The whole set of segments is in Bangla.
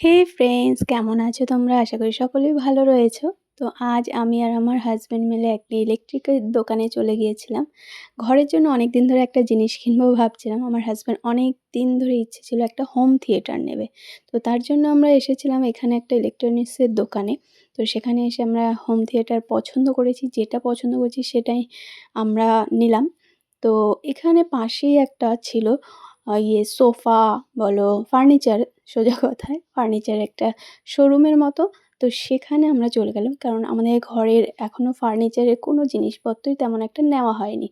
হে ফ্রেন্ডস কেমন আছো তোমরা? আশা করি সকলেই ভালো রয়েছো। তো আজ আমি আর আমার হাজব্যান্ড মিলে একটি ইলেকট্রিকের দোকানে চলে গিয়েছিলাম। ঘরের জন্য অনেক দিন ধরে একটা জিনিস কিনবো ভাবছিলাম। আমার হাজব্যান্ড অনেক দিন ধরে ইচ্ছে ছিল একটা হোম থিয়েটার নেবে। তো তার জন্য আমরা এসেছিলাম এখানে একটা ইলেকট্রনিক্সের দোকানে। তো সেখানে এসে আমরা হোম থিয়েটার পছন্দ করেছি, যেটা পছন্দ করেছি সেটাই আমরা নিলাম। তো এখানে পাশেই একটা ছিল ইয়ে সোফা বলো ফার্নিচার সোজা কথায় ফার্নিচার একটা শোরুমের মতো। তো সেখানে আমরা চলে গেলাম, কারণ আমাদের ঘরের এখনও ফার্নিচারের কোনো জিনিসপত্রই তেমন একটা নেওয়া হয়নি।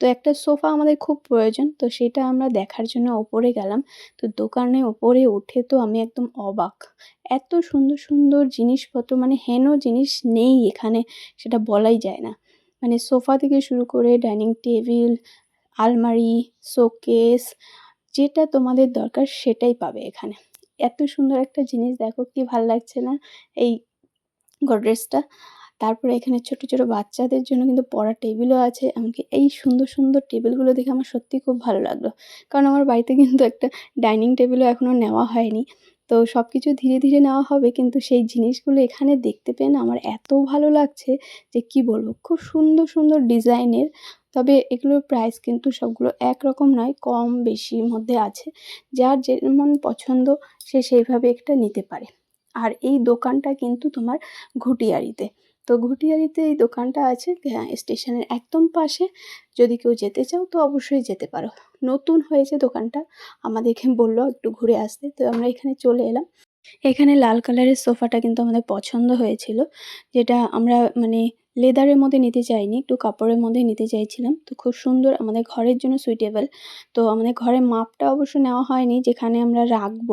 তো একটা সোফা আমাদের খুব প্রয়োজন, তো সেটা আমরা দেখার জন্য ওপরে গেলাম। তো দোকানে ওপরে উঠে তো আমি একদম অবাক। এত সুন্দর সুন্দর জিনিসপত্র মানে হেন জিনিস নেই এখানে, সেটা বলাই যায় না। মানে সোফা থেকে শুরু করে ডাইনিং টেবিল, আলমারি, শোকেস যেটা তোমাদের দরকার সেটাই পাবে এখানে। এত সুন্দর একটা জিনিস দেখো, কি ভালো লাগছে না? এই গডরেজটা তারপরে এখানে ছোট ছোট বাচ্চাদের জন্য কিন্তু পড়ার টেবিলও আছে, এমনকি এই সুন্দর সুন্দর টেবিলগুলো দেখে আমার সত্যিই খুব ভালো লাগল। কারণ আমার বাড়িতে কিন্তু একটা ডাইনিং টেবিলও এখনও নেওয়া হয়নি। তো সব কিছু ধীরে ধীরে নেওয়া হবে, কিন্তু সেই জিনিসগুলো এখানে দেখতে পেয়ে না আমার এত ভালো লাগছে যে কি বলব? খুব সুন্দর সুন্দর ডিজাইনের তবে এগুলোর প্রাইস কিন্তু সবগুলো একরকম নয়, কম বেশির মধ্যে আছে। যার যেমন পছন্দ, সে সেইভাবে একটা নিতে পারে। আর এই দোকানটা কিন্তু তোমার ঘুটিয়ারিতে তো ঘুটিয়ারিতে এই দোকানটা আছে হ্যাঁ স্টেশনের একদম পাশে। যদি কেউ যেতে চাও, তো অবশ্যই যেতে পারো। নতুন হয়েছে দোকানটা, আমাদেরকে বলল একটু ঘুরে আসতে। তো আমরা এখানে চলে এলাম। এখানে লাল কালারের সোফাটা কিন্তু আমাদের পছন্দ হয়েছিল। যেটা আমরা মানে লেদারের মধ্যে নিতে চাইনি একটু কাপড়ের মধ্যে নিতে চাইছিলাম। তো খুব সুন্দর আমাদের ঘরের জন্য সুইটেবল তো আমাদের ঘরের মাপটা অবশ্য নেওয়া হয়নি, যেখানে আমরা রাখব।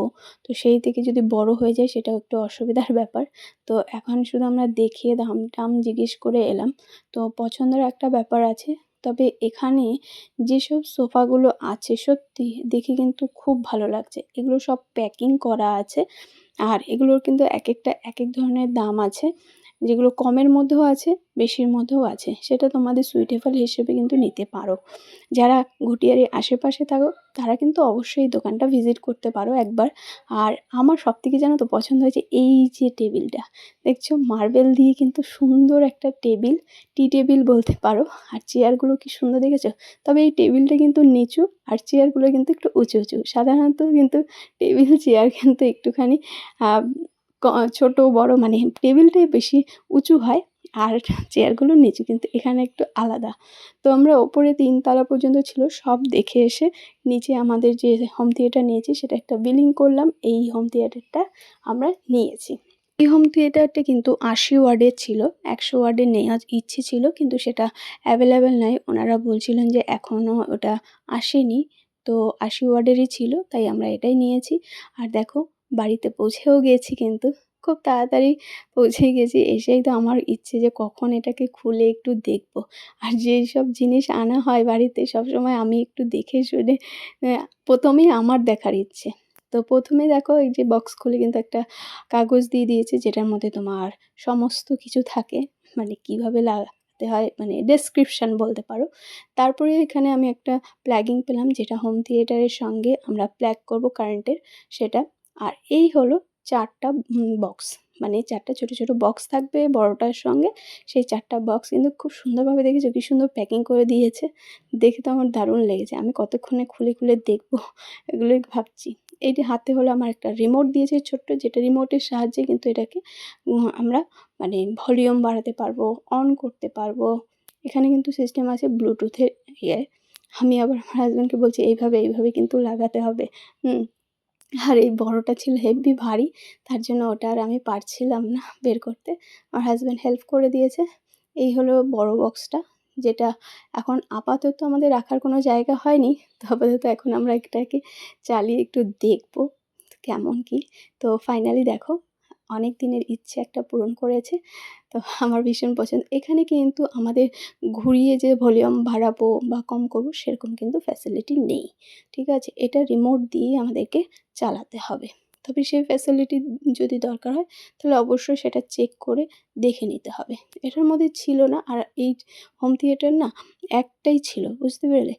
তো সেই থেকে যদি বড় হয়ে যায়, সেটাও একটু অসুবিধার ব্যাপার। তো এখন শুধু আমরা দেখে দাম টাম জিজ্ঞেস করে এলাম। তো পছন্দের একটা ব্যাপার আছে। তবে এখানে যেসব সোফাগুলো আছে, সত্যি দেখে কিন্তু খুব ভালো লাগছে। এগুলো সব প্যাকিং করা আছে। আর এগুলোর কিন্তু এক একটা, এক এক ধরনের দাম আছে। যেগুলো কমের মধ্যেও আছে, বেশির মধ্যেও আছে, সেটা তোমাদের সুইটেবল হিসেবে কিন্তু নিতে পারো। যারা ঘুটিয়ারির আশেপাশে থাকো, তারা কিন্তু অবশ্যই দোকানটা ভিজিট করতে পারো একবার। আর আমার সব থেকে জানো তো পছন্দ হয়েছে এই যে টেবিলটা। দেখছ মার্বেল দিয়ে কিন্তু সুন্দর একটা টেবিল টি টেবিল বলতে পারো। আর চেয়ারগুলো কি সুন্দর দেখেছ? তবে এই টেবিলটা কিন্তু নিচু, আর চেয়ারগুলো কিন্তু একটু উঁচু উঁচু। সাধারণত কিন্তু টেবিল চেয়ার কিন্তু একটুখানি ছোটো, বড় মানে টেবিলটাই বেশি উঁচু হয় আর চেয়ারগুলো নিচু, কিন্তু এখানে একটু আলাদা। তো আমরা ওপরে তিনতলা পর্যন্ত ছিল, সব দেখে এসে নিচে আমাদের যে হোম থিয়েটার নিয়েছি, সেটা একটা বিলিং করলাম, এই হোম থিয়েটারটা আমরা নিয়েছি। এই হোম থিয়েটারটা কিন্তু আশি ওয়ার্ডের ছিল, একশো ওয়ার্ডের নেওয়ার ইচ্ছে ছিল, কিন্তু সেটা অ্যাভেলেবেল নয় ওনারা বলছিলেন যে এখনও ওটা আসেনি, তো আশি ওয়ার্ডেরই ছিল, তাই আমরা এটাই নিয়েছি। আর দেখো বাড়িতে পৌঁছেও গিয়েছি কিন্তু খুব তাড়াতাড়ি পৌঁছে গেছি। এসেই তো আমার ইচ্ছে যে কখন এটাকে খুলে একটু দেখব। আর যেই সব জিনিস আনা হয় বাড়িতে সবসময় আমি একটু দেখে শুনে প্রথমেই আমার দেখার ইচ্ছে। তো প্রথমে দেখো এই যে বক্স খুলে কিন্তু একটা কাগজ দিয়ে দিয়েছে যেটার মধ্যে তোমার সমস্ত কিছু থাকে। মানে কীভাবে লাগাতে হয় মানে ডেসক্রিপশান বলতে পারো। তারপরে এখানে আমি একটা প্ল্যাগিং পেলাম যেটা হোম থিয়েটারের সঙ্গে আমরা প্ল্যাগ করব কারেন্টের সেটা। আর এই হলো চারটা বক্স মানে চারটা ছোটো ছোটো বক্স থাকবে বড়টার সঙ্গে। সেই চারটা বক্স কিন্তু খুব সুন্দরভাবে দেখেছ কি সুন্দর প্যাকিং করে দিয়েছে। দেখে তো আমার দারুণ লেগেছে। আমি কতক্ষণে খুলে খুলে দেখব, এগুলোই ভাবছি। এইটি হাতে হলো আমার একটা রিমোট দিয়েছে ছোট্ট, যেটা রিমোটের সাহায্যে কিন্তু এটাকে আমরা মানে ভলিউম বাড়াতে পারব অন করতে পারব। এখানে কিন্তু সিস্টেম আছে ব্লুটুথের ইয়ে। আমি আবার আমার হাজব্যান্ডকে বলছি, এইভাবে এইভাবে কিন্তু লাগাতে হবে। হুম। আর এই বড়টা ছিল হেভি ভারী, তার জন্য ওটা আর আমি পারছিলাম না বের করতে। আমার হাজব্যান্ড হেল্প করে দিয়েছে। এই হলো বড় বক্সটা যেটা এখন আপাতত আমাদের রাখার কোনো জায়গা হয়নি। তো আপাতত এখন আমরা এটাকে চালিয়ে একটু দেখব কেমন কি। তো ফাইনালি দেখো অনেক দিনের ইচ্ছে একটা পূরণ করেছে। তো আমার ভীষণ পছন্দ। এখানে কিন্তু আমাদের ঘুরিয়ে যে ভলিউম বাড়াবো বা কম করব, সেরকম কিন্তু ফ্যাসিলিটি নেই। ঠিক আছে? এটা রিমোট দিয়ে আমাদেরকে চালাতে হবে। তবে সেই ফ্যাসিলিটি যদি দরকার হয়, তাহলে অবশ্যই সেটা চেক করে দেখে নিতে হবে। এটার মধ্যে ছিল না। আর এই হোম থিয়েটার না একটাই ছিল, বুঝতে পেরেলে?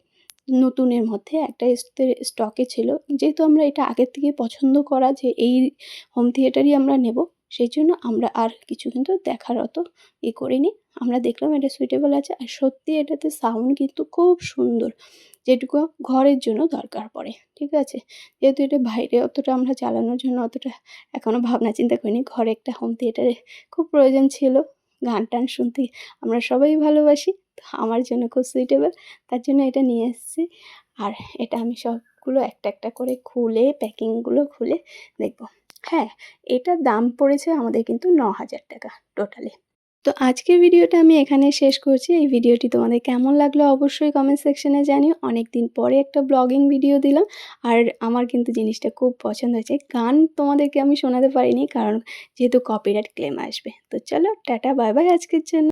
নতুনের মধ্যে একটা স্টকে ছিল। যেহেতু আমরা এটা আগের থেকে পছন্দ করা যে এই হোম থিয়েটারই আমরা নেব, সেই জন্য আমরা আর কিছু কিন্তু দেখার অত ই করিনি। আমরা দেখলাম এটা সুইটেবল আছে আর সত্যি এটাতে সাউন্ড কিন্তু খুব সুন্দর, যেটুকু ঘরের জন্য দরকার পড়ে, ঠিক আছে? যেহেতু এটা বাইরে অতটা আমরা চালানোর জন্য অতটা এখনও ভাবনা চিন্তা করিনি, ঘরে একটা হোম থিয়েটারে খুব প্রয়োজন ছিল গান টান শুনতে। আমরা সবাই ভালোবাসি আমার জন্য খুব সুইটেবল তার জন্য এটা নিয়ে এসেছি। আর এটা আমি সবগুলো একটা একটা করে খুলে প্যাকিংগুলো খুলে দেখব। হ্যাঁ এটার দাম পড়েছে আমাদের কিন্তু ন হাজার টাকা টোটালি তো আজকের ভিডিওটা আমি এখানে শেষ করছি। এই ভিডিওটি তোমাদের কেমন লাগল অবশ্যই কমেন্ট সেকশনে জানিও। অনেক দিন পরে একটা ব্লগিং ভিডিও দিলাম। আর আমার কিন্তু জিনিসটা খুব পছন্দ হয়েছে। গান তোমাদেরকে আমি শোনাতে পারিনি, কারণ যেহেতু কপিরাইট ক্লেম আসবে। তো চলো, টাটা বাই বাই আজকের জন্য।